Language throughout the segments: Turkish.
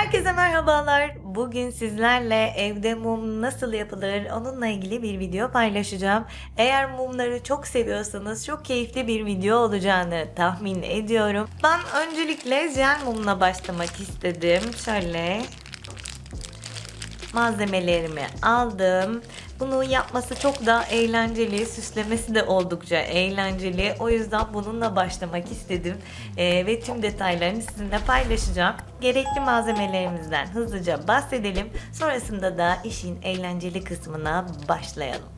Herkese merhabalar. Bugün sizlerle evde mum nasıl yapılır onunla ilgili bir video paylaşacağım. Eğer mumları çok seviyorsanız çok keyifli bir video olacağını tahmin ediyorum. Ben öncelikle jel mumla başlamak istedim. Şöyle malzemelerimi aldım. Bunu yapması çok daha eğlenceli, süslemesi de oldukça eğlenceli. O yüzden bununla başlamak istedim Ee, ve tüm detaylarını sizinle paylaşacağım. Gerekli malzemelerimizden hızlıca bahsedelim. Sonrasında da işin eğlenceli kısmına başlayalım.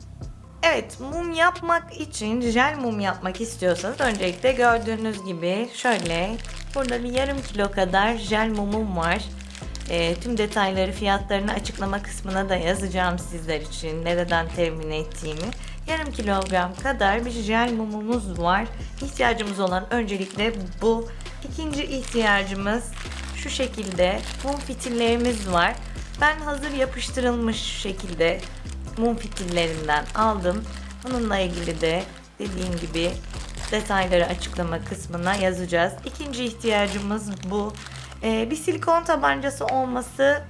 Evet, mum yapmak için jel mum yapmak istiyorsanız öncelikle gördüğünüz gibi şöyle burada bir yarım kilo kadar jel mumum var. E, tüm detayları fiyatlarını açıklama kısmına da yazacağım sizler için nereden temin ettiğimi. Yarım kilogram kadar bir jel mumumuz var. İhtiyacımız olan öncelikle bu. İkinci ihtiyacımız şu şekilde mum fitillerimiz var. Ben hazır yapıştırılmış şekilde mum fitillerinden aldım. Bununla ilgili de dediğim gibi detayları açıklama kısmına yazacağız. İkinci ihtiyacımız bu. Ee, bir silikon tabancası olması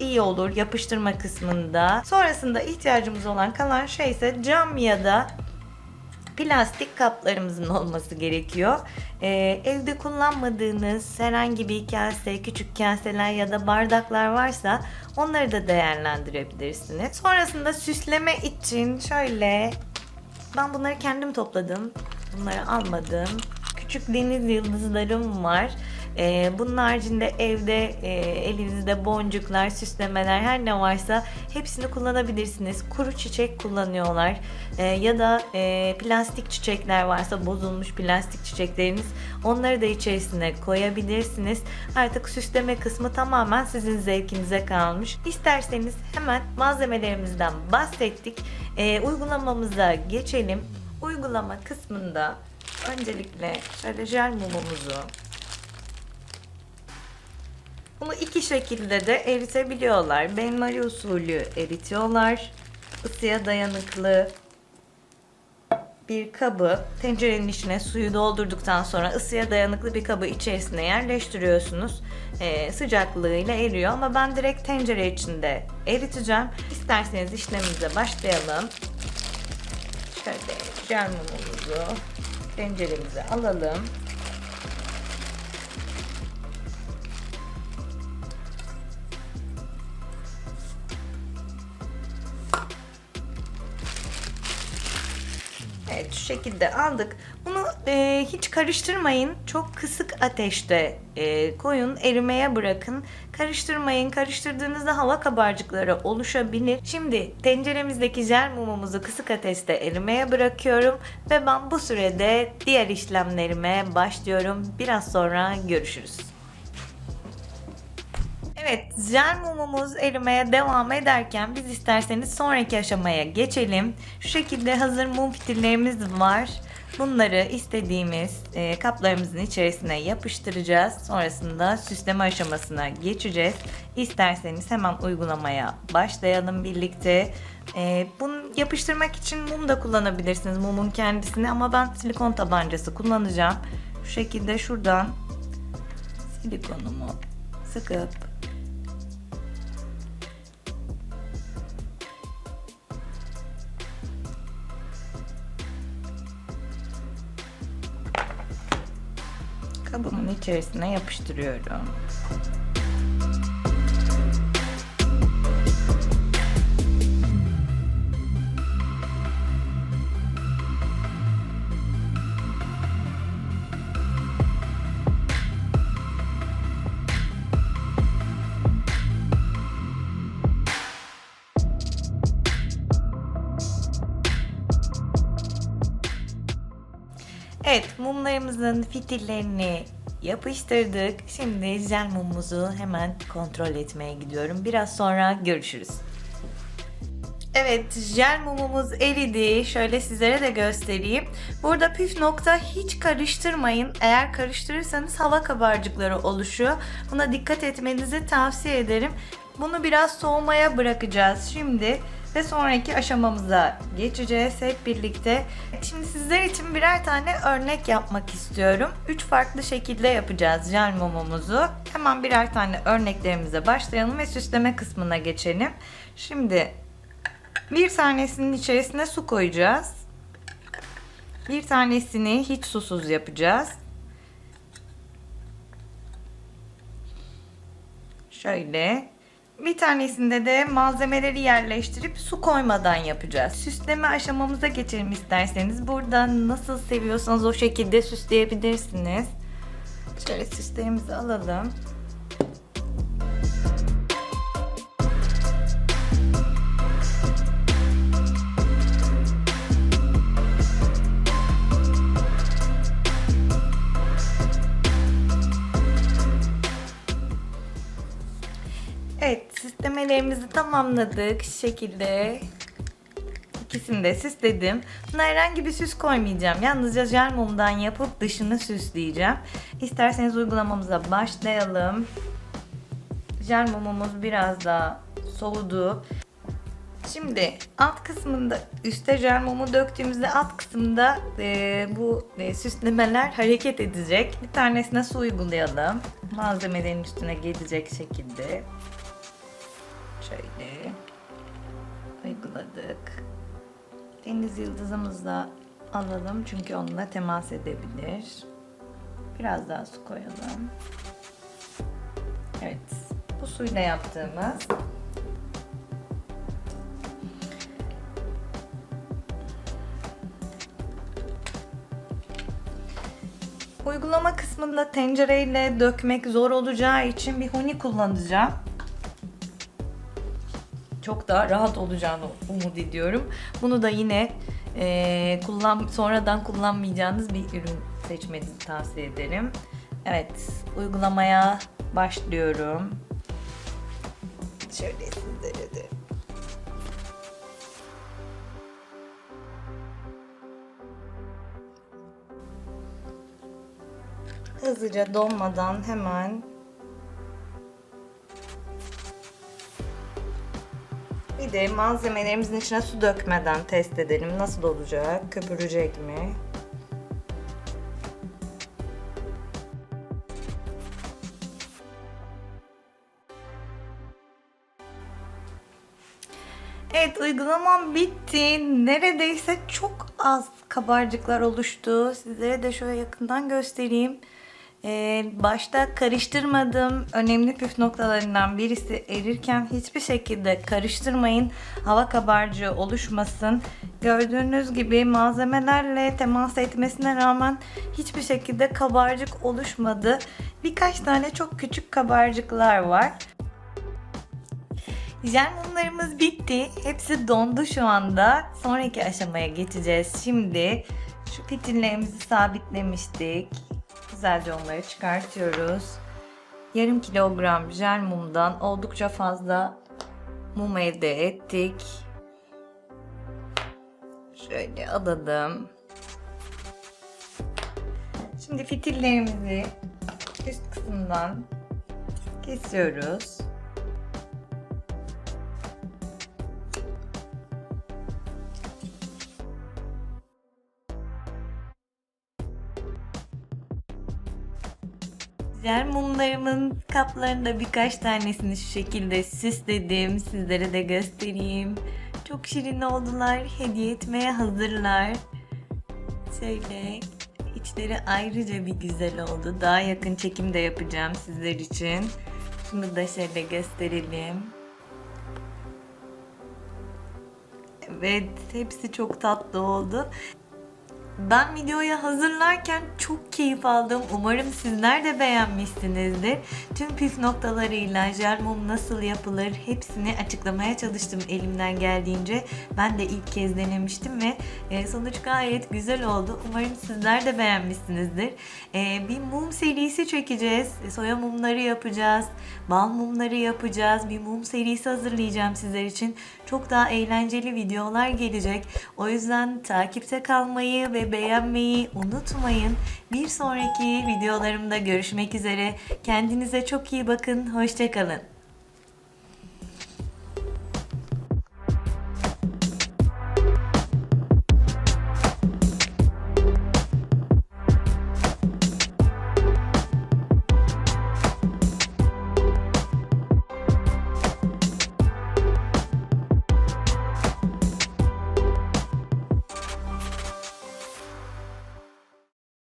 iyi olur yapıştırma kısmında. Sonrasında ihtiyacımız olan kalan şey ise cam ya da plastik kaplarımızın olması gerekiyor. Ee, evde kullanmadığınız herhangi bir kase, küçük kaseler ya da bardaklar varsa onları da değerlendirebilirsiniz. Sonrasında süsleme için şöyle ben bunları kendim topladım. Bunları almadım. Küçük deniz yıldızlarım var. Ee, bunun haricinde evde e, elinizde boncuklar, süslemeler her ne varsa hepsini kullanabilirsiniz. Kuru çiçek kullanıyorlar Ee, ya da e, plastik çiçekler varsa bozulmuş plastik çiçekleriniz onları da içerisine koyabilirsiniz. Artık süsleme kısmı tamamen sizin zevkinize kalmış. İsterseniz hemen malzemelerimizden bahsettik. Ee, uygulamamıza geçelim. Uygulama kısmında öncelikle şöyle jel mumumuzu bunu iki şekilde de eritebiliyorlar. Benmari usulü eritiyorlar. Isıya dayanıklı bir kabı tencerenin içine suyu doldurduktan sonra ısıya dayanıklı bir kabı içerisine yerleştiriyorsunuz. Ee, sıcaklığıyla eriyor ama ben direkt tencere içinde eriteceğim. İsterseniz işlemimize başlayalım. Şöyle jel mumumuzu tenceremize alalım. Evet şu şekilde aldık. Bunu e, hiç karıştırmayın. Çok kısık ateşte e, koyun. Erimeye bırakın. Karıştırmayın. Karıştırdığınızda hava kabarcıkları oluşabilir. Şimdi tenceremizdeki jel mumumuzu kısık ateşte erimeye bırakıyorum. Ve ben bu sürede diğer işlemlerime başlıyorum. Biraz sonra görüşürüz. Evet, jel mumumuz erimeye devam ederken biz isterseniz sonraki aşamaya geçelim. Şu şekilde hazır mum fitillerimiz var. Bunları istediğimiz e, kaplarımızın içerisine yapıştıracağız. Sonrasında süsleme aşamasına geçeceğiz. İsterseniz hemen uygulamaya başlayalım birlikte. E, bunu yapıştırmak için mum da kullanabilirsiniz mumun kendisini ama ben silikon tabancası kullanacağım. Şu şekilde şuradan silikonumu sıkıp içerisine yapıştırıyorum. Evet, mumlarımızın fitillerini yapıştırdık. Şimdi jel mumumuzu hemen kontrol etmeye gidiyorum. Biraz sonra görüşürüz. Evet, jel mumumuz eridi. Şöyle sizlere de göstereyim. Burada püf nokta hiç karıştırmayın. Eğer karıştırırsanız hava kabarcıkları oluşuyor. Buna dikkat etmenizi tavsiye ederim. Bunu biraz soğumaya bırakacağız. Şimdi ve sonraki aşamamıza geçeceğiz hep birlikte. Şimdi sizler için birer tane örnek yapmak istiyorum. Üç farklı şekilde yapacağız jel mumumuzu. Hemen birer tane örneklerimize başlayalım ve süsleme kısmına geçelim. Şimdi bir tanesinin içerisine su koyacağız. Bir tanesini hiç susuz yapacağız. Şöyle. Bir tanesinde de malzemeleri yerleştirip su koymadan yapacağız. Süsleme aşamamıza geçelim isterseniz. Burada nasıl seviyorsanız o şekilde süsleyebilirsiniz. Şöyle süslerimizi alalım. Süslemelerimizi tamamladık. Şu şekilde ikisini de süsledim. Buna herhangi bir süs koymayacağım. Yalnızca jel mumdan yapıp dışını süsleyeceğim. İsterseniz uygulamamıza başlayalım. Jel mumumuz biraz daha soğudu. Şimdi alt kısmında üstte jel mumu döktüğümüzde alt kısımda e, bu e, süslemeler hareket edecek. Bir tanesine su uygulayalım. Malzemelerin üstüne gelecek şekilde. Şöyle uyguladık. Deniz yıldızımızı da alalım çünkü onunla temas edebilir. Biraz daha su koyalım. Evet, bu suyla yaptığımız Uygulama kısmında tencereyle dökmek zor olacağı için bir huni kullanacağım. Çok daha rahat olacağını umut ediyorum. Bunu da yine eee, kullan sonradan kullanmayacağınız bir ürün seçmenizi tavsiye ederim. Evet, uygulamaya başlıyorum. Şöyle sizlere de hızlıca donmadan hemen bir de malzemelerimizin içine su dökmeden test edelim. Nasıl olacak? Köpürecek mi? Evet uygulamam bitti. Neredeyse çok az kabarcıklar oluştu. Sizlere de şöyle yakından göstereyim. Ee, başta karıştırmadım. Önemli püf noktalarından birisi erirken hiçbir şekilde karıştırmayın. Hava kabarcığı oluşmasın. Gördüğünüz gibi malzemelerle temas etmesine rağmen hiçbir şekilde kabarcık oluşmadı. Birkaç tane çok küçük kabarcıklar var. Jel mumlarımız bitti. Hepsi dondu şu anda. Sonraki aşamaya geçeceğiz. Şimdi şu fitillerimizi sabitlemiştik. Güzelce onları çıkartıyoruz. Yarım kilogram jel mumdan oldukça fazla mum elde ettik. Şöyle alalım. Şimdi fitillerimizi üst kısımdan kesiyoruz. Diğer mumlarımın kaplarında birkaç tanesini şu şekilde süsledim. Sizlere de göstereyim. Çok şirin oldular. Hediye etmeye hazırlar. Şöyle içleri ayrıca bir güzel oldu. Daha yakın çekim de yapacağım sizler için. Şunu da şöyle gösterelim. Evet, hepsi çok tatlı oldu. Ben videoyu hazırlarken çok keyif aldım. Umarım sizler de beğenmişsinizdir. Tüm püf noktalarıyla jel mum nasıl yapılır hepsini açıklamaya çalıştım elimden geldiğince. Ben de ilk kez denemiştim ve e, sonuç gayet güzel oldu. Umarım sizler de beğenmişsinizdir. E, bir mum serisi çekeceğiz. Soya mumları yapacağız. Bal mumları yapacağız. Bir mum serisi hazırlayacağım sizler için. Çok daha eğlenceli videolar gelecek. O yüzden takipte kalmayı beğenmeyi unutmayın. Bir sonraki videolarımda görüşmek üzere. Kendinize çok iyi bakın. Hoşçakalın.